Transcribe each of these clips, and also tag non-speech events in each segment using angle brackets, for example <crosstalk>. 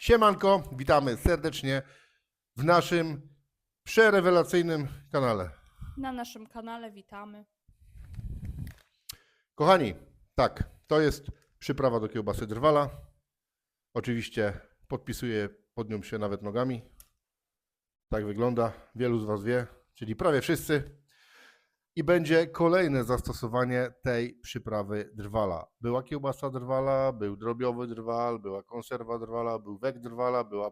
Siemanko, witamy serdecznie w naszym przerewelacyjnym kanale. Na naszym kanale witamy. Kochani, tak, to jest przyprawa do kiełbasy drwala. Oczywiście podpisuję pod nią się nawet nogami. Tak wygląda, wielu z Was wie, czyli prawie wszyscy. I będzie kolejne zastosowanie tej przyprawy drwala. Była kiełbasa drwala, był drobiowy drwal, była konserwa drwala, był wek drwala, była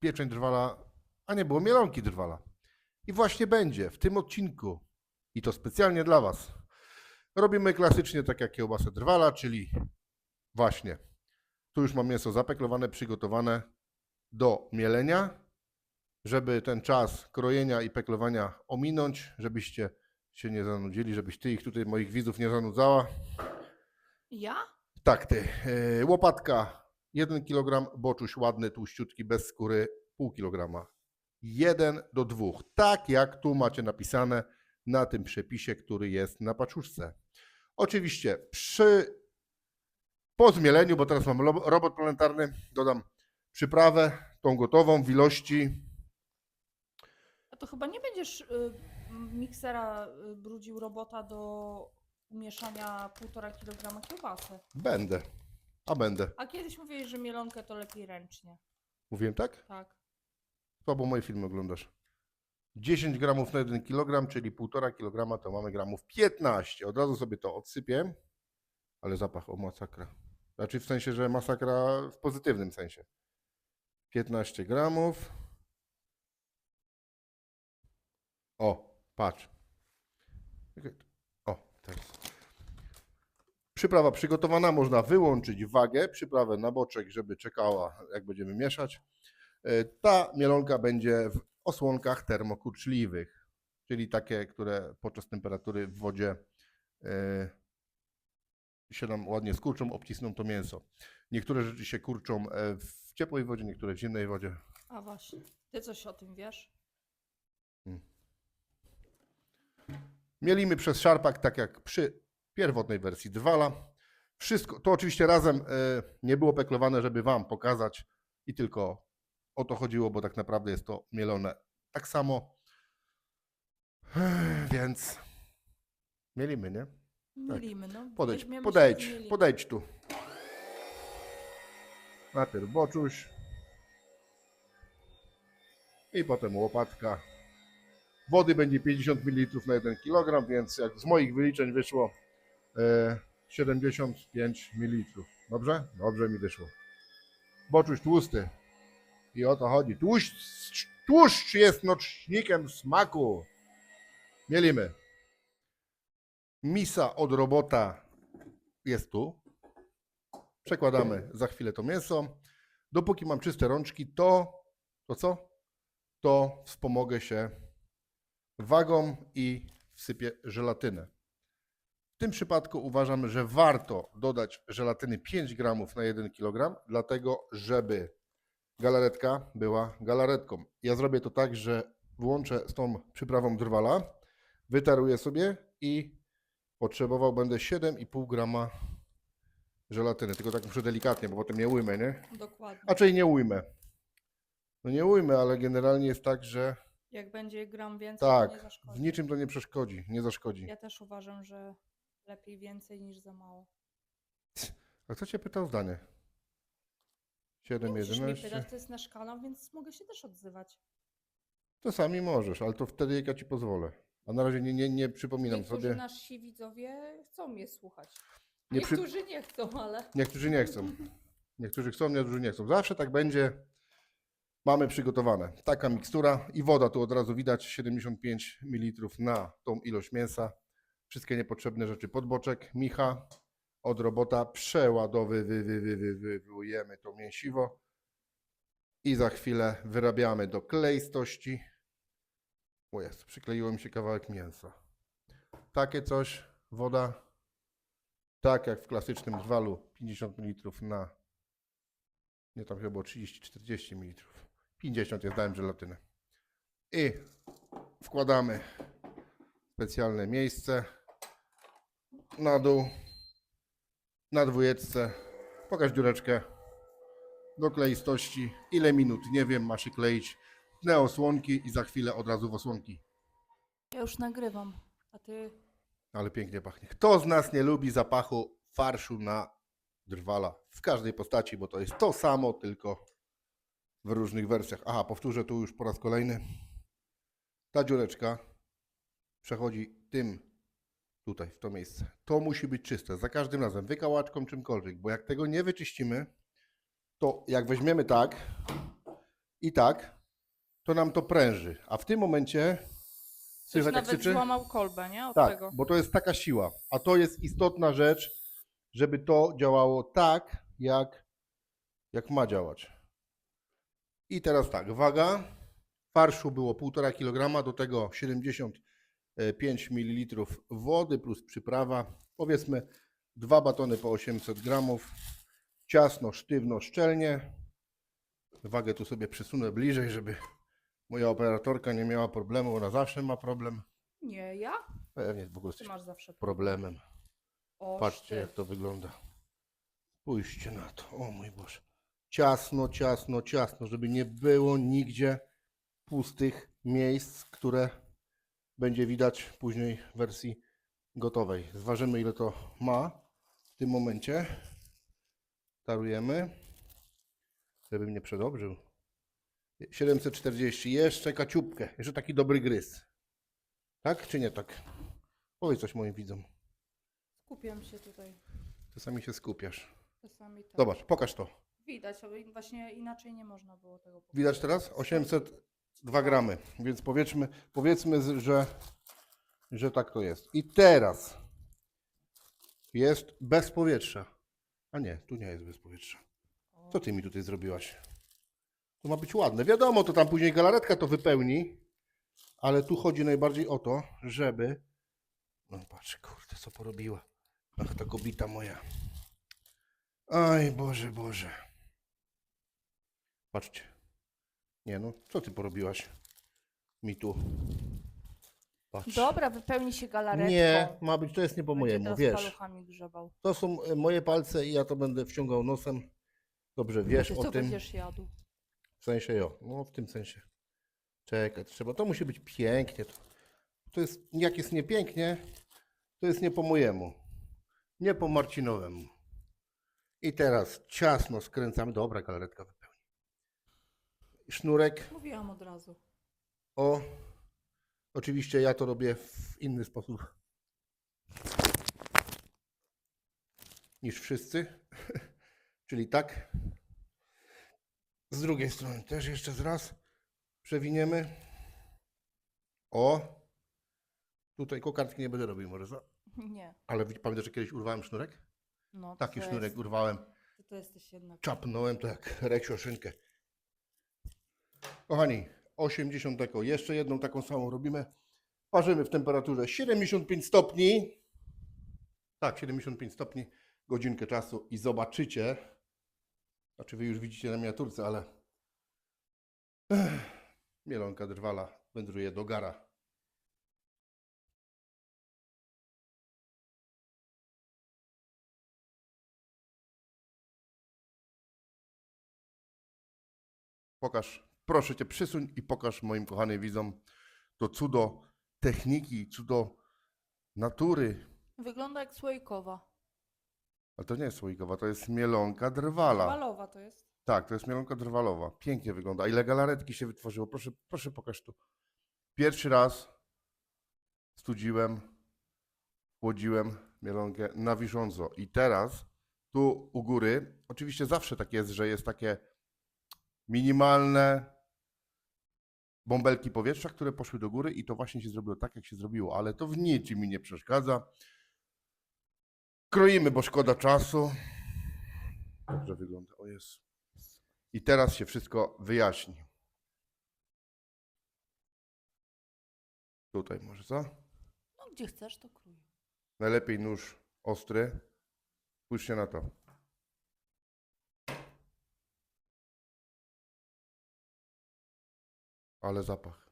pieczeń drwala, a nie było mielonki drwala. I właśnie będzie w tym odcinku, i to specjalnie dla Was, robimy klasycznie tak jak kiełbasę drwala, czyli właśnie tu już mam mięso zapeklowane, przygotowane do mielenia, żeby ten czas krojenia i peklowania ominąć, żebyście się nie zanudzili, żebyś ty ich tutaj, moich widzów, nie zanudzała. Ja? Tak, ty. Yy, łopatka 1 kg, boczuś ładny, tłuściutki, bez skóry, pół kilograma. 1 do 2. Tak jak tu macie napisane na tym przepisie, który jest na paczuszce. Oczywiście przy po zmieleniu, bo teraz mam robot planetarny, dodam przyprawę, tą gotową w ilości to chyba nie będziesz y, miksera y, brudził robota do umieszania 1,5 kg kiełbasy. będę. A będę. A kiedyś mówiłeś, że mielonkę to lepiej ręcznie. Mówiłem tak? Tak. Słabo moje filmy oglądasz. 10 gramów na 1 kg, czyli 1,5 kg, to mamy gramów 15. Od razu sobie to odsypię, ale zapach o masakra. Znaczy w sensie, że masakra w pozytywnym sensie. 15 gramów. Patrz. O, teraz. Przyprawa przygotowana, można wyłączyć wagę, przyprawę na boczek, żeby czekała, jak będziemy mieszać. E, Ta mielonka będzie w osłonkach termokurczliwych, czyli takie, które podczas temperatury w wodzie e, się nam ładnie skurczą, obcisną to mięso. Niektóre rzeczy się kurczą e, w ciepłej wodzie, niektóre w zimnej wodzie. A właśnie. Ty coś o tym wiesz? Mielimy przez szarpak, tak jak przy pierwotnej wersji drwala. Wszystko, to oczywiście razem e, nie było peklowane, żeby Wam pokazać i tylko o to chodziło, bo tak naprawdę jest to mielone tak samo. Więc mielimy, nie? Mielimy, no. Podejdź, podejdź, podejdź tu. Najpierw boczuś. I potem łopatka. Wody będzie 50 ml na 1 kg, więc jak z moich wyliczeń wyszło e, 75 ml. Dobrze? Dobrze mi wyszło. Boczuś tłusty. I o to chodzi. Tłuszcz, tłuszcz jest nocznikiem smaku. Mielimy. Misa od robota jest tu. Przekładamy za chwilę to mięso. Dopóki mam czyste rączki, to, to co? To wspomogę się wagą i wsypię żelatynę. W tym przypadku uważam, że warto dodać żelatyny 5 gramów na 1 kg, dlatego żeby galaretka była galaretką. Ja zrobię to tak, że włączę z tą przyprawą drwala, wytaruję sobie i potrzebował będę 7,5 grama żelatyny. Tylko tak muszę delikatnie, bo potem nie ujmę, nie? Dokładnie. A czyli nie ujmę. No nie ujmę, ale generalnie jest tak, że Jak będzie gram więcej, to tak, nie w zaszkodzi. niczym to nie przeszkodzi, nie zaszkodzi. Ja też uważam, że lepiej więcej niż za mało. A kto cię pytał zdanie? 7, Nie musisz mnie 11. pytać, to jest nasz kanał, więc mogę się też odzywać. Czasami możesz, ale to wtedy jak ja ci pozwolę. A na razie nie, nie, nie przypominam Niektórzy sobie. nasi widzowie chcą mnie słuchać. Nie przy- Niektórzy nie chcą, ale. Niektórzy nie chcą. <laughs> Niektórzy chcą, niektórzy nie chcą. Zawsze tak będzie. Mamy przygotowane. Taka mikstura i woda tu od razu widać 75 ml na tą ilość mięsa. Wszystkie niepotrzebne rzeczy pod boczek. Micha od robota przeładowywujemy to mięsiwo i za chwilę wyrabiamy do kleistości. O jest, przykleiło mi się kawałek mięsa. Takie coś, woda tak jak w klasycznym drwalu 50 ml na nie tam chyba było 30-40 ml. 50 jest dałem żelatynę. I wkładamy specjalne miejsce na dół na dwójeczce. Pokaż dziureczkę. do kleistości. Ile minut? Nie wiem, ma się kleić. Tnę osłonki i za chwilę od razu w osłonki. Ja już nagrywam, a ty... Ale pięknie pachnie. Kto z nas nie lubi zapachu farszu na drwala? W każdej postaci, bo to jest to samo, tylko w różnych wersjach. Aha, powtórzę tu już po raz kolejny. Ta dziureczka przechodzi tym tutaj, w to miejsce. To musi być czyste. Za każdym razem, wykałaczką, czymkolwiek, bo jak tego nie wyczyścimy, to jak weźmiemy tak i tak, to nam to pręży. A w tym momencie... Ktoś jak nawet krzyczy? złamał kolbę, nie? Od Tak, tego. bo to jest taka siła. A to jest istotna rzecz, żeby to działało tak, jak, jak ma działać. I teraz tak, waga. Farszu było 1,5 kg, do tego 75 ml wody plus przyprawa. Powiedzmy dwa batony po 800 gramów. Ciasno, sztywno, szczelnie. Wagę tu sobie przesunę bliżej, żeby moja operatorka nie miała problemu. Ona zawsze ma problem. Nie, ja? Pewnie w ogóle Ty masz zawsze problemem. O, Patrzcie, sztyw. jak to wygląda. Spójrzcie na to. O mój Boże. Ciasno, ciasno, ciasno, żeby nie było nigdzie pustych miejsc, które będzie widać później w wersji gotowej. Zważymy, ile to ma w tym momencie. Tarujemy. Żebym nie przedobrzył. 740. Jeszcze kaciupkę. Jeszcze taki dobry gryz. Tak czy nie tak? Powiedz coś moim widzom. Skupiam się tutaj. Czasami się skupiasz. Czasami tak. Zobacz, pokaż to. Widać, ale właśnie inaczej nie można było tego powiedzieć. Widać teraz? 802 gramy. Więc powiedzmy, powiedzmy że, że tak to jest. I teraz jest bez powietrza. A nie, tu nie jest bez powietrza. Co ty mi tutaj zrobiłaś? To ma być ładne. Wiadomo, to tam później galaretka to wypełni, ale tu chodzi najbardziej o to, żeby... No patrz, kurde, co porobiła. Ach, ta kobita moja. Aj, Boże, Boże. Patrzcie. Nie no, co ty porobiłaś mi tu? Patrz. Dobra, wypełni się galaretką. Nie, ma być, to jest nie po Będzie mojemu, teraz wiesz. paluchami grzebał. To są e, moje palce i ja to będę wciągał nosem. Dobrze, wiesz Ty o co tym. będziesz jadł? W sensie jo, no w tym sensie. Czekaj, trzeba, to musi być pięknie. To, to jest, jak jest niepięknie, to jest nie po mojemu. Nie po Marcinowemu. I teraz ciasno skręcamy. Dobra, galaretka. Sznurek. Mówiłam od razu. O, oczywiście ja to robię w inny sposób niż wszyscy. <laughs> Czyli tak. Z drugiej strony też jeszcze raz przewiniemy. O, tutaj kokardki nie będę robił może, za- <laughs> Nie. ale pamiętasz, że kiedyś urwałem sznurek? No, Taki to sznurek jest, urwałem, ty to jesteś jednak. czapnąłem to jak reksio szynkę. Kochani, 80 deko. Jeszcze jedną taką samą robimy. Parzymy w temperaturze 75 stopni. Tak, 75 stopni, godzinkę czasu i zobaczycie. Znaczy wy już widzicie na miniaturce, ale Ech, mielonka drwala wędruje do gara. Pokaż, proszę cię, przysuń i pokaż moim kochanym widzom to cudo techniki, cudo natury. Wygląda jak słoikowa. A to nie jest słoikowa, to jest mielonka drwala. Balowa to jest. Tak, to jest mielonka drwalowa. Pięknie wygląda. A ile galaretki się wytworzyło? Proszę, proszę pokaż tu. Pierwszy raz studziłem, chłodziłem mielonkę na wisząco. I teraz tu u góry, oczywiście zawsze tak jest, że jest takie minimalne bąbelki powietrza, które poszły do góry i to właśnie się zrobiło tak, jak się zrobiło, ale to w niczym mi nie przeszkadza. Kroimy, bo szkoda czasu. Dobrze wygląda. O jest. I teraz się wszystko wyjaśni. Tutaj może co? No gdzie chcesz, to krój. Najlepiej nóż ostry. Spójrzcie na to. Ale zapach.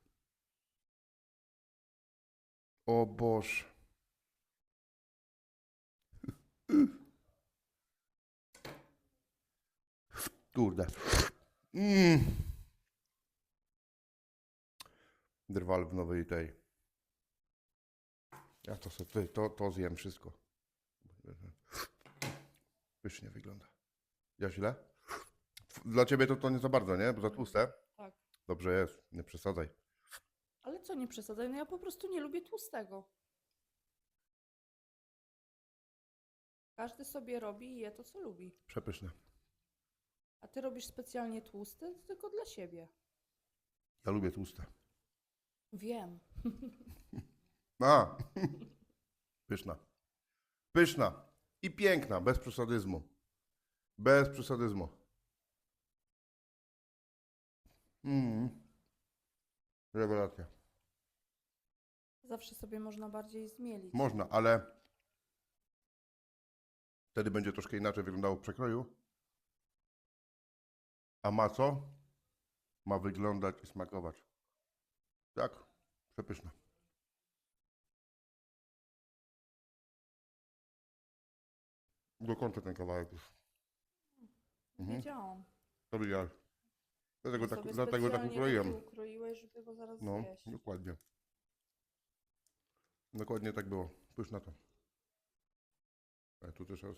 O Boże. Kurde. Mm. Drwal w nowej tej. Ja to sobie, to, to zjem wszystko. Pysznie wygląda. Ja źle? Dla ciebie to, to nie za bardzo, nie? Bo za tłuste. Dobrze jest, nie przesadzaj. Ale co, nie przesadzaj, no ja po prostu nie lubię tłustego. Każdy sobie robi i je to, co lubi. Przepyszne. A ty robisz specjalnie tłusty, tylko dla siebie. Ja lubię tłuste. Wiem. <laughs> A! <laughs> Pyszna. Pyszna. I piękna, bez przesadyzmu. Bez przesadyzmu. Mm. Rewelacja. Zawsze sobie można bardziej zmielić. Można, ale wtedy będzie troszkę inaczej wyglądało w przekroju. A ma co? Ma wyglądać i smakować. Tak? Przepyszne. Dokończę ten kawałek już. Mhm. Wiedziałam. To widziałeś. Dlatego Ty tak, dlatego tak ukroiłem. ukroiłeś, żeby go zaraz No, zjeść. dokładnie. Dokładnie tak było. Spójrz na to. Ale tu też raz.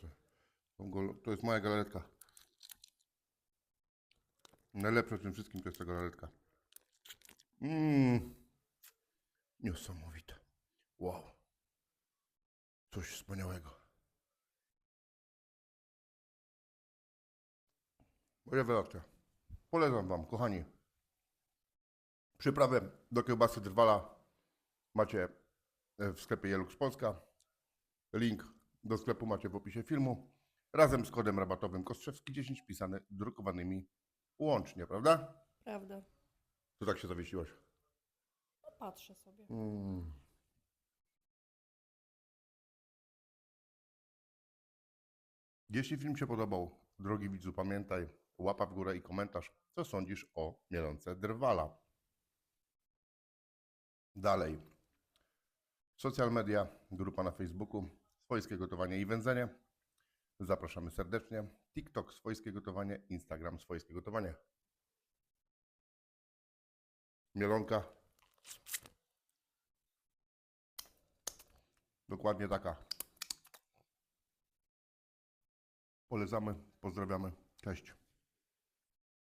To jest moja galaretka. Najlepsze w tym wszystkim to jest ta galaretka. Mmm. Niesamowite. Wow. Coś wspaniałego. Rewelacja. Polecam Wam, kochani. Przyprawę do kiełbasy drwala macie e, w sklepie Jelux Polska. Link do sklepu macie w opisie filmu. Razem z kodem rabatowym Kostrzewski 10 pisany drukowanymi łącznie, prawda? Prawda. To tak się zawiesiłeś. No patrzę sobie. Mm. Jeśli film się podobał, drogi widzu, pamiętaj, łapa w górę i komentarz, co sądzisz o mielące drwala. Dalej. Social media, grupa na Facebooku, swojskie gotowanie i wędzenie. Zapraszamy serdecznie. TikTok, swojskie gotowanie, Instagram, swojskie gotowanie. Mielonka. Dokładnie taka. Polecamy, pozdrawiamy. Cześć.